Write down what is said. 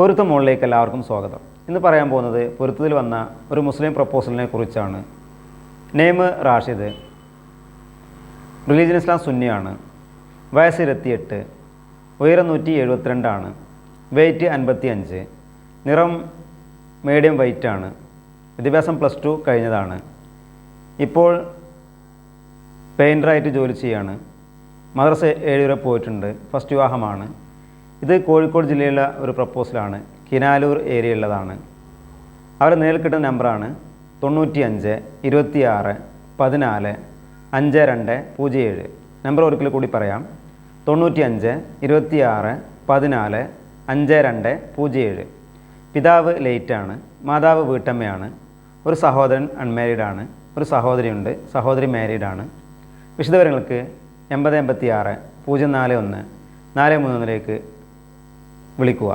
പൊരുത്ത മുകളിലേക്ക് എല്ലാവർക്കും സ്വാഗതം. ഇന്ന് പറയാൻ പോകുന്നത് പൊരുത്തത്തിൽ വന്ന ഒരു മുസ്ലിം പ്രപ്പോസലിനെ കുറിച്ചാണ്. നെയ്മ് റാഷിദ് റിലീജിയൻ ഇസ്ലാം സുന്നിയാണ് വയസ്സ് ഇരുപത്തിയെട്ട് ഉയരം നൂറ്റി എഴുപത്തിരണ്ടാണ് വെയ്റ്റ് അൻപത്തി അഞ്ച് നിറം മീഡിയം വെയ്റ്റാണ് വിദ്യാഭ്യാസം പ്ലസ് ടു കഴിഞ്ഞതാണ്. ഇപ്പോൾ പെയിന്ററായിട്ട് ജോലി ചെയ്യാണ്. മദ്രസ ഏഴ് വരെ പോയിട്ടുണ്ട് ഫസ്റ്റ് വിവാഹമാണ്. ഇത് കോഴിക്കോട് ജില്ലയിലുള്ള ഒരു പ്രപ്പോസലാണ്. കിനാലൂർ ഏരിയയുള്ളതാണ് അവരെ നേരിൽ കിട്ടുന്ന നമ്പറാണ് തൊണ്ണൂറ്റി അഞ്ച് ഇരുപത്തിയാറ് പതിനാല് അഞ്ച് രണ്ട് പൂജ്യം ഏഴ്. നമ്പർ ഒരിക്കൽ കൂടി പറയാം. തൊണ്ണൂറ്റി അഞ്ച് ഇരുപത്തിയാറ് പതിനാല് അഞ്ച് രണ്ട് പൂജ്യം ഏഴ്. പിതാവ് ലേറ്റാണ് മാതാവ് വീട്ടമ്മയാണ്. ഒരു സഹോദരൻ അൺമാരീഡാണ് ഒരു സഹോദരിയുണ്ട്. സഹോദരി മാരീഡാണ് വിശദവിവരങ്ങൾക്ക് എൺപത് എൺപത്തി ആറ് പൂജ്യം നാല് ഒന്ന് നാല് മൂന്നിലേക്ക് വിളിക്കുക.